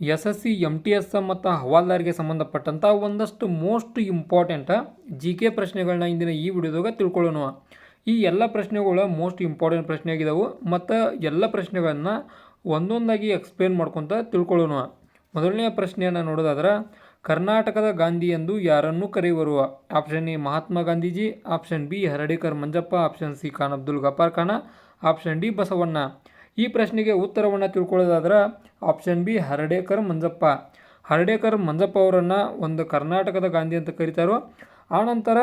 S S C M T S ಮತ್ತು ಹವಾಲ್ದಾರಿಗೆ ಸಂಬಂಧಪಟ್ಟಂಥ ಒಂದಷ್ಟು ಮೋಸ್ಟ್ ಇಂಪಾರ್ಟೆಂಟ್ ಜಿ ಕೆ ಪ್ರಶ್ನೆಗಳನ್ನ ಇಂದಿನ ಈ ವಿಡಿಯೋದಾಗ ತಿಳ್ಕೊಳ್ಳೋಣ. ಈ ಎಲ್ಲ ಪ್ರಶ್ನೆಗಳು ಮೋಸ್ಟ್ ಇಂಪಾರ್ಟೆಂಟ್ ಪ್ರಶ್ನೆ ಆಗಿದ್ದಾವೆ ಮತ್ತು ಎಲ್ಲ ಪ್ರಶ್ನೆಗಳನ್ನು ಒಂದೊಂದಾಗಿ ಎಕ್ಸ್ಪ್ಲೇನ್ ಮಾಡ್ಕೊತ ತಿಳ್ಕೊಳ್ಳೋಣ. ಮೊದಲನೆಯ ಪ್ರಶ್ನೆಯನ್ನು ನೋಡೋದಾದ್ರೆ, ಕರ್ನಾಟಕದ ಗಾಂಧಿ ಎಂದು ಯಾರನ್ನು ಕರೆಯುವರು? Option A, Mahatma Gandhiji, option B, Hardekar Manjappa, option C, Khan Abdul Ghaffar Khan, option D, Basavanna. ಈ ಪ್ರಶ್ನೆಗೆ ಉತ್ತರವನ್ನು ತಿಳ್ಕೊಳ್ಳೋದಾದ್ರೆ ಆಪ್ಷನ್ ಬಿ ಹರಡೇಕರ್ ಮಂಜಪ್ಪ. ಹರಡೇಕರ್ ಮಂಜಪ್ಪ ಅವರನ್ನು ಒಂದು ಕರ್ನಾಟಕದ ಗಾಂಧಿ ಅಂತ ಕರೀತಾರೋ ಆನಂತರ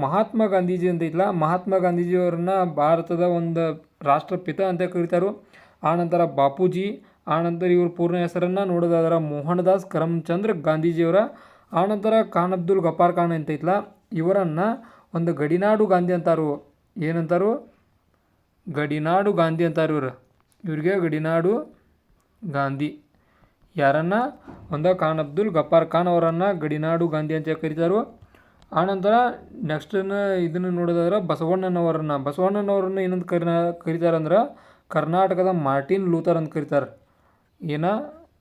ಮಹಾತ್ಮ ಗಾಂಧೀಜಿ ಅಂತ ಇಲ್ಲ ಮಹಾತ್ಮ ಗಾಂಧೀಜಿಯವರನ್ನ ಭಾರತದ ಒಂದು ರಾಷ್ಟ್ರಪಿತ ಅಂತ ಕರೀತಾರೋ ಆನಂತರ ಬಾಪೂಜಿ ಆನಂತರ ಇವರು ಪೂರ್ಣ ಹೆಸರನ್ನು ನೋಡೋದಾದ್ರೆ ಮೋಹನದಾಸ್ ಕರಮ್ಚಂದ್ರ ಗಾಂಧೀಜಿಯವರ ಆನಂತರ ಖಾನ್ ಅಬ್ದುಲ್ ಗಫಾರ್ ಖಾನ್ ಅಂತ ಇತ್ತಲ್ಲ ಇವರನ್ನು ಒಂದು ಗಡಿನಾಡು ಗಾಂಧಿ ಅಂತಾರು, ಏನಂತಾರು? ಗಡಿನಾಡು ಗಾಂಧಿ ಅಂತಾರು ಇವರು. ಇವ್ರಿಗೆ ಗಡಿನಾಡು ಗಾಂಧಿ. ಯಾರನ್ನ? ಒಂದ ಖಾನ್ ಅಬ್ದುಲ್ ಗಫಾರ್ ಖಾನ್ ಅವರನ್ನು ಗಡಿನಾಡು ಗಾಂಧಿ ಅಂತ ಕರೀತಾರೋ. ಆನಂತರ ನೆಕ್ಸ್ಟನ್ನು ಇದನ್ನು ನೋಡೋದಾದ್ರೆ ಬಸವಣ್ಣನವರನ್ನ. ಬಸವಣ್ಣನವರನ್ನ ಏನಂತ ಕರಿ, ಕರೀತಾರಂದ್ರೆ ಕರ್ನಾಟಕದ ಮಾರ್ಟಿನ್ ಲೂಥರ್ ಅಂತ ಕರೀತಾರೆ. ಏನ?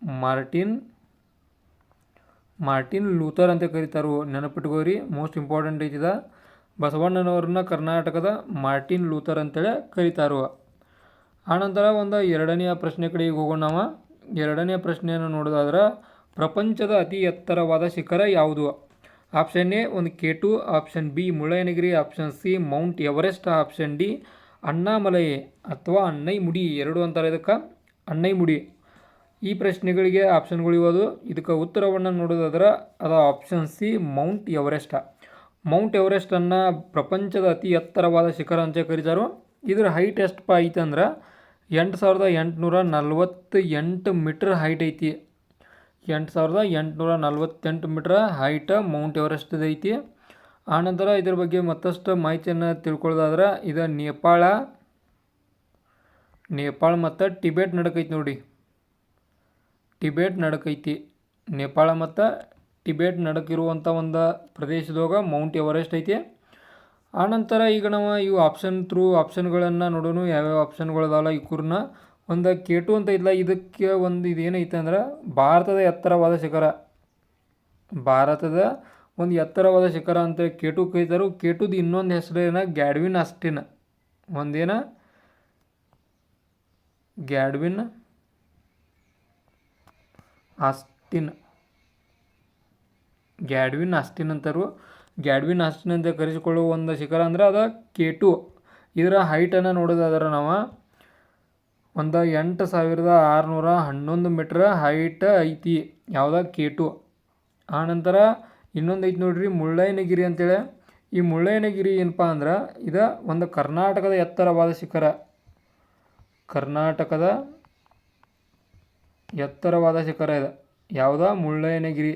ಮಾರ್ಟಿನ್ ಮಾರ್ಟಿನ್ ಲೂಥರ್ ಅಂತ ಕರೀತಾರೋ. ನೆನಪಿಟ್ಕೋರಿ ಮೋಸ್ಟ್ ಇಂಪಾರ್ಟೆಂಟ್ ಐತಿದ. ಬಸವಣ್ಣನವ್ರನ್ನ ಕರ್ನಾಟಕದ ಮಾರ್ಟಿನ್ ಲೂಥರ್ ಅಂತೇಳಿ ಕರೀತಾರೋ. ಆನಂತರ ಒಂದು ಎರಡನೆಯ ಪ್ರಶ್ನೆ ಕಡೆಗೆ ಹೋಗೋಣ ನಾವು. ಎರಡನೆಯ ಪ್ರಶ್ನೆಯನ್ನು ನೋಡೋದಾದ್ರೆ, ಪ್ರಪಂಚದ ಅತಿ ಎತ್ತರವಾದ ಶಿಖರ ಯಾವುದು? ಆಪ್ಷನ್ ಎ, ಒಂದು K two, option B, Mullayanagiri, option C, mount Everest, option D, Annamalai ಅಥವಾ ಅಣ್ಣೈಮುಡಿ, ಎರಡು ಅಂತಾರೆ ಇದಕ್ಕೆ. ಅಣ್ಣೈಮುಡಿ. ಈ ಪ್ರಶ್ನೆಗಳಿಗೆ ಆಪ್ಷನ್ಗಳು ಇರೋದು ಇದಕ್ಕೆ ಉತ್ತರವನ್ನು ನೋಡೋದಾದ್ರೆ, ಅದು option C, mount Everest. Mount ಎವರೆಸ್ಟನ್ನು ಪ್ರಪಂಚದ ಅತಿ ಎತ್ತರವಾದ ಶಿಖರ ಅಂತ ಕರೀತಾರೋ. ಇದ್ರ ಹೈಟ್ ಎಷ್ಟಪ್ಪ ಐತೆ ಅಂದ್ರೆ ಎಂಟು ಸಾವಿರದ ಎಂಟುನೂರ ನಲ್ವತ್ತು ಎಂಟು ಮೀಟ್ರ್ ಹೈಟ್ ಐತಿ. ಎಂಟು ಸಾವಿರದ ಎಂಟುನೂರ ನಲ್ವತ್ತೆಂಟು ಮೀಟ್ರ್ ಹೈಟ ಮೌಂಟ್ ಎವರೆಸ್ಟ್ ಐತಿ. ಆನಂತರ ಇದ್ರ ಬಗ್ಗೆ ಮತ್ತಷ್ಟು ಮಾಹಿತಿಯನ್ನು ತಿಳ್ಕೊಳ್ಳೋದಾದ್ರೆ ಇದು ನೇಪಾಳ ನೇಪಾಳ ಮತ್ತು ಟಿಬೇಟ್ ನಡಕೈತಿ ನೋಡಿ. ಟಿಬೇಟ್ ನಡಕೈತಿ ನೇಪಾಳ ಮತ್ತು ಟಿಬೇಟ್ ನಡಕಿರುವಂಥ ಒಂದು ಪ್ರದೇಶದಾಗ ಮೌಂಟ್ ಎವರೆಸ್ಟ್ ಐತಿ. ಆನಂತರ ಈಗ ನಾವು ಇವು ಆಪ್ಷನ್ ಥ್ರೂ ಆಪ್ಷನ್ಗಳನ್ನು ನೋಡೋಣ ಯಾವ್ಯಾವ ಆಪ್ಷನ್ಗಳದಾವಲ್ಲ ಈ ಕುರ್ನ. ಒಂದು ಕೇಟು ಅಂತ ಇಲ್ಲ ಇದಕ್ಕೆ ಒಂದು ಇದೇನೈತೆ ಅಂದ್ರೆ, ಭಾರತದ ಎತ್ತರವಾದ ಶಿಖರ. ಭಾರತದ ಒಂದು ಎತ್ತರವಾದ ಶಿಖರ ಅಂತ ಕೆ ಕೇಟುದು ಇನ್ನೊಂದು ಹೆಸರೇನ ಗ್ಯಾಡ್ವಿನ್ ಅಸ್ಟಿನ್. ಒಂದೇನ? ಗ್ಯಾಡ್ವಿನ್ ಆಸ್ಟಿನ್ ಗ್ಯಾಡ್ವಿನ್ ಆಸ್ಟಿನ್ ಅಂತಾರು ಗ್ಯಾಡ್ವಿನ್ ಅಂತ ಕರೆಸಿಕೊಳ್ಳುವ ಒಂದು ಶಿಖರ ಅಂದ್ರೆ ಅದು ಕೆ ಟು ಇದರ ಹೈಟನ್ನು ನೋಡೋದಾದ್ರೆ ನಾವು ಒಂದು ಎಂಟು ಸಾವಿರದ ಆರುನೂರ ಹನ್ನೊಂದು ಮೀಟ್ರ್ ಹೈಟ್ ಐತಿ. ಯಾವುದ? ಕೆ ಟು ಆನಂತರ ಇನ್ನೊಂದು ಐತಿ ನೋಡ್ರಿ ಮುಳ್ಳಯ್ಯನಗಿರಿ ಅಂತೇಳಿ. ಈ ಮುಳ್ಳಯ್ಯನಗಿರಿ ಏನಪ್ಪ ಅಂದ್ರೆ ಇದು ಒಂದು ಕರ್ನಾಟಕದ ಎತ್ತರವಾದ ಶಿಖರ. ಕರ್ನಾಟಕದ ಎತ್ತರವಾದ ಶಿಖರ ಇದೆ. ಯಾವುದ? ಮುಳ್ಳಯ್ಯನಗಿರಿ.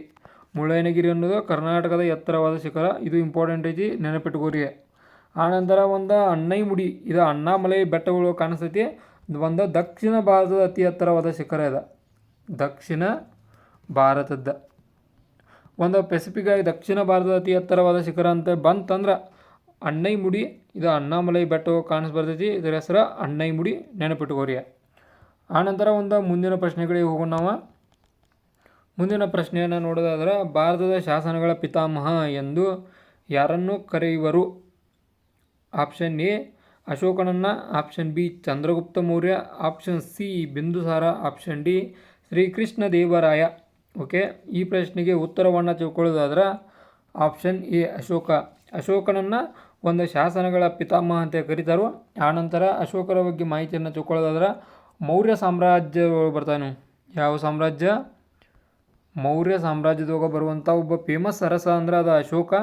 ಮುಳ್ಳಯ್ಯನಗಿರಿ ಅನ್ನೋದು ಕರ್ನಾಟಕದ ಎತ್ತರವಾದ ಶಿಖರ. ಇದು ಇಂಪಾರ್ಟೆಂಟ್ ಐತಿ ನೆನಪಿಟ್ಕೋರಿ ಆನಂತರ ಒಂದು ಅಣ್ಣೈಮುಡಿ. ಇದು ಅಣ್ಣಾಮಲೈ ಬೆಟ್ಟಗಳು ಕಾಣಿಸ್ತೈತಿ. ಒಂದು ದಕ್ಷಿಣ ಭಾರತದ ಅತಿ ಎತ್ತರವಾದ ಶಿಖರ ಇದೆ. ದಕ್ಷಿಣ ಭಾರತದ ಒಂದು ಪೆಸಿಫಿಕ್ ಆಗಿ ದಕ್ಷಿಣ ಭಾರತದ ಅತಿ ಎತ್ತರವಾದ ಶಿಖರ ಅಂತ ಬಂತಂದ್ರೆ ಅಣ್ಣೈಮುಡಿ, ಇದು ಅಣ್ಣಾಮಲೈ ಬೆಟ್ಟವು ಕಾಣಿಸ್ಬರ್ತೈತಿ ಇದರ ಹೆಸರು ಅಣ್ಣೈಮುಡಿ ನೆನಪಿಟ್ಕೋರಿ ಆನಂತರ ಒಂದು ಮುಂದಿನ ಪ್ರಶ್ನೆಗಳಿಗೆ ಹೋಗೋಣ ಮುಂದಿನ ಪ್ರಶ್ನೆಯನ್ನು ನೋಡೋದಾದ್ರೆ, ಭಾರತದ ಶಾಸನಗಳ ಪಿತಾಮಹ ಎಂದು ಯಾರನ್ನು ಕರೆಯುವರು? Option A, ಅಶೋಕನನ್ನ. Option B, Chandragupta Maurya. Option C, Bindusara. Option D, Srikrishna Devaraya. Okay, ಈ ಪ್ರಶ್ನೆಗೆ ಉತ್ತರವನ್ನು ತಿಳ್ಕೊಳ್ಳೋದಾದ್ರೆ, ಆಪ್ಷನ್ ಎ, ಅಶೋಕ. ಅಶೋಕನನ್ನು ಒಂದು ಶಾಸನಗಳ ಪಿತಾಮಹ ಅಂತ ಕರೀತಾರೋ. ಆನಂತರ ಅಶೋಕರ ಬಗ್ಗೆ ಮಾಹಿತಿಯನ್ನು ತಿಳ್ಕೊಳ್ಳೋದಾದ್ರೆ, ಮೌರ್ಯ ಸಾಮ್ರಾಜ್ಯ ಬರ್ತಾನೆ. ಯಾವ ಸಾಮ್ರಾಜ್ಯ? ಮೌರ್ಯ ಸಾಮ್ರಾಜ್ಯದೊಳಗ ಬರುವಂಥ ಒಬ್ಬ ಫೇಮಸ್ ಅರಸ ಅಂದ್ರೆ ಅದು ಅಶೋಕ.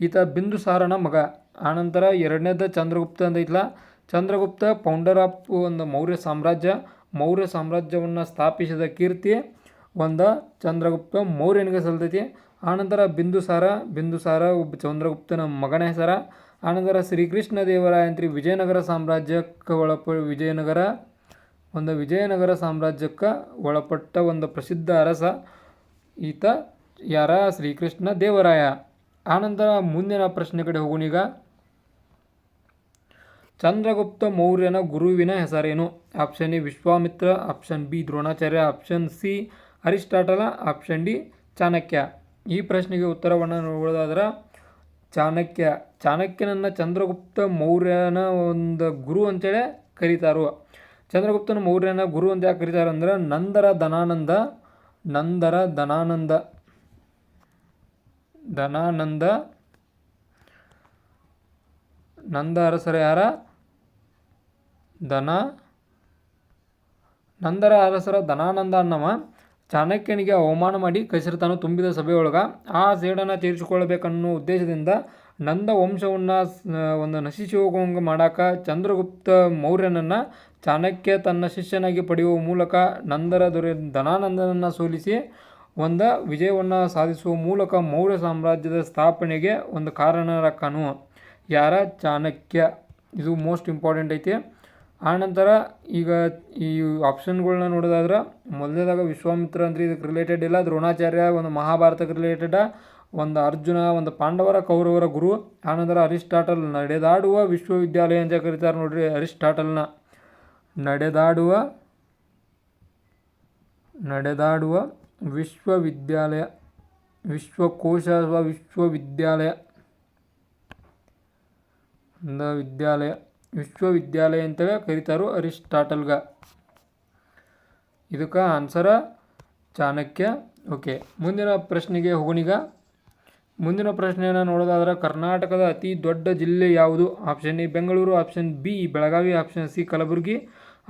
ಈತ ಬಿಂದುಸಾರನ ಮಗ. ಆನಂತರ ಎರಡನೇದು ಚಂದ್ರಗುಪ್ತ ಅಂತ ಇಲ್ಲ ಚಂದ್ರಗುಪ್ತ ಫೌಂಡರ್ ಆಫ್ ಒಂದು ಮೌರ್ಯ ಸಾಮ್ರಾಜ್ಯ. ಮೌರ್ಯ ಸಾಮ್ರಾಜ್ಯವನ್ನು ಸ್ಥಾಪಿಸಿದ ಕೀರ್ತಿ ಒಂದು ಚಂದ್ರಗುಪ್ತ ಮೌರ್ಯನಿಗೆ ಸಲ್ತೈತಿ. ಆನಂತರ ಬಿಂದುಸಾರ ಬಿಂದುಸಾರ ಒಬ್ಬ ಚಂದ್ರಗುಪ್ತನ ಮಗನ ಹೆಸರ. ಆನಂತರ ಶ್ರೀಕೃಷ್ಣ ದೇವರಾಯ ಅಂತ್ರಿ ವಿಜಯನಗರ ಸಾಮ್ರಾಜ್ಯಕ್ಕೆ ಒಳಪ ವಿಜಯನಗರ. ಒಂದು ವಿಜಯನಗರ ಸಾಮ್ರಾಜ್ಯಕ್ಕೆ ಒಳಪಟ್ಟ ಒಂದು ಪ್ರಸಿದ್ಧ ಅರಸ. ಈತ ಯಾರ? ಶ್ರೀಕೃಷ್ಣ ದೇವರಾಯ. ಆನಂತರ ಮುಂದಿನ ಪ್ರಶ್ನೆ ಕಡೆ ಹೋಗೋಣೀಗ ಚಂದ್ರಗುಪ್ತ ಮೌರ್ಯನ ಗುರುವಿನ ಹೆಸರೇನು? Option A Vishwamitra, option B Dronacharya, option C Aristotle, option D Chanakya. ಈ ಪ್ರಶ್ನೆಗೆ ಉತ್ತರವನ್ನು ನೋಡೋದಾದ್ರೆ ಚಾಣಕ್ಯ. ಚಾಣಕ್ಯನನ್ನು ಚಂದ್ರಗುಪ್ತ ಮೌರ್ಯನ ಒಂದು ಗುರು ಅಂತೇಳಿ ಕರೀತಾರೋ. ಚಂದ್ರಗುಪ್ತನ ಮೌರ್ಯನ ಗುರು ಅಂತ ಯಾಕೆ ಕರೀತಾರೆ ಅಂದ್ರೆ ನಂದರ ಧನಾನಂದ ನಂದರ ಧನಾನಂದ. ಧನಾನಂದ. ನಂದ ಅರಸರ ಯಾರ? ಧನ. ನಂದರ ಅರಸರ ಧನಾನಂದ ಅನ್ನವ. ಚಾಣಕ್ಯನಿಗೆ ಅವಮಾನ ಮಾಡಿ ಕಸಿರತನ ತುಂಬಿದ ಸಭೆಯೊಳಗ ಆ ಸೇಡನ್ನು ತೀರಿಸಿಕೊಳ್ಳಬೇಕನ್ನೋ ಉದ್ದೇಶದಿಂದ ನಂದ ವಂಶವನ್ನು ಒಂದು ನಶಿಸಿ ಹೋಗುವಂಗೆ ಮಾಡಾಕ ಚಂದ್ರಗುಪ್ತ ಮೌರ್ಯನನ್ನು ಚಾಣಕ್ಯ ತನ್ನ ಶಿಷ್ಯನಾಗಿ ಪಡೆಯುವ ಮೂಲಕ ನಂದರ ದೊರೆ, ಧನಾನಂದನನ್ನು ಸೋಲಿಸಿ ಒಂದು ವಿಜಯವನ್ನು ಸಾಧಿಸುವ ಮೂಲಕ ಮೌರ್ಯ ಸಾಮ್ರಾಜ್ಯದ ಸ್ಥಾಪನೆಗೆ ಒಂದು ಕಾರಣರಕ್ಕನು ಯಾರ? ಚಾಣಕ್ಯ. ಇದು ಮೋಸ್ಟ್ ಇಂಪಾರ್ಟೆಂಟ್ ಐತಿ. ಆನಂತರ ಈಗ ಈ ಆಪ್ಷನ್ಗಳನ್ನ ನೋಡೋದಾದ್ರೆ ಮೊದಲನೇದಾಗ ವಿಶ್ವಾಮಿತ್ರ ಅಂದ್ರೆ ಇದಕ್ಕೆ ರಿಲೇಟೆಡ್ ಇಲ್ಲ. ದ್ರೋಣಾಚಾರ್ಯ ಒಂದು ಮಹಾಭಾರತಕ್ಕೆ ರಿಲೇಟೆಡ ಒಂದು ಅರ್ಜುನ, ಒಂದು ಪಾಂಡವರ ಕೌರವರ ಗುರು, ಆನಂತರ ಅರಿಸ್ಟಾಟಲ್ ನಡೆದಾಡುವ ವಿಶ್ವವಿದ್ಯಾಲಯ ಅಂತ ಕರೀತಾರೆ ನೋಡ್ರಿ, ಅರಿಸ್ಟಾಟಲ್ನ. ನಡೆದಾಡುವ ನಡೆದಾಡುವ ವಿಶ್ವವಿದ್ಯಾಲಯ, ವಿಶ್ವಕೋಶ ಅಥವಾ ವಿಶ್ವವಿದ್ಯಾಲಯ. ವಿದ್ಯಾಲಯ, ವಿಶ್ವವಿದ್ಯಾಲಯ ಅಂತಲೇ ಕರೀತಾರೋ ಅರಿಸ್ಟಾಟಲ್ಗ. ಇದಕ್ಕೆ ಆನ್ಸರ ಚಾಣಕ್ಯ ಓಕೆ ಮುಂದಿನ ಪ್ರಶ್ನೆಗೆ ಹೋಗೋಣೀಗ. ಮುಂದಿನ ಪ್ರಶ್ನೆಯನ್ನು ನೋಡೋದಾದ್ರೆ ಕರ್ನಾಟಕದ ಅತಿ ದೊಡ್ಡ ಜಿಲ್ಲೆ ಯಾವುದು? Option A Bengaluru option B Belagavi option C Kalaburagi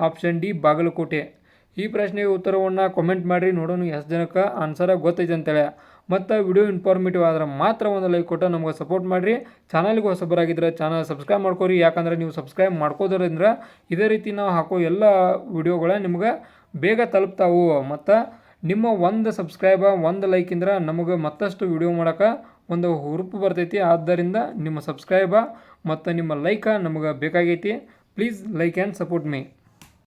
option D Bagalkote. ಈ ಪ್ರಶ್ನೆಗೆ ಉತ್ತರವನ್ನು ಕಾಮೆಂಟ್ ಮಾಡಿರಿ, ನೋಡೋಣ ಎಷ್ಟು ಜನಕ್ಕೆ ಆನ್ಸರ ಗೊತ್ತೈತೆ ಅಂತೇಳಿ. ಮತ್ತು ವಿಡಿಯೋ ಇನ್ಫಾರ್ಮೇಟಿವ್ ಆದ್ರೆ ಮಾತ್ರ ಒಂದು ಲೈಕ್ ಕೊಟ್ಟು ನಮಗೆ ಸಪೋರ್ಟ್ ಮಾಡಿರಿ. ಚಾನಲ್ಗೆ ಹೊಸಬರಾಗಿದ್ದರೆ ಚಾನಲ್ ಸಬ್ಸ್ಕ್ರೈಬ್ ಮಾಡ್ಕೊರಿ. ಯಾಕಂದ್ರೆ ನೀವು ಸಬ್ಸ್ಕ್ರೈಬ್ ಮಾಡ್ಕೋದ್ರಿಂದ ಇದೇ ರೀತಿ ನಾವು ಹಾಕೋ ಎಲ್ಲ ವಿಡಿಯೋಗಳ ನಿಮ್ಗೆ ಬೇಗ ತಲುಪ್ತಾವು. ಮತ್ತು ನಿಮ್ಮ ಒಂದು ಸಬ್ಸ್ಕ್ರೈಬ ಒಂದು ಲೈಕಿಂದ್ರೆ ನಮಗೆ ಮತ್ತಷ್ಟು ವಿಡಿಯೋ ಮಾಡೋಕೆ ಒಂದು ಹುರುಪು ಬರ್ತೈತಿ. ಆದ್ದರಿಂದ ನಿಮ್ಮ ಸಬ್ಸ್ಕ್ರೈಬ ಮತ್ತು ನಿಮ್ಮ ಲೈಕ ನಮಗೆ ಬೇಕಾಗೈತಿ. Please like and support me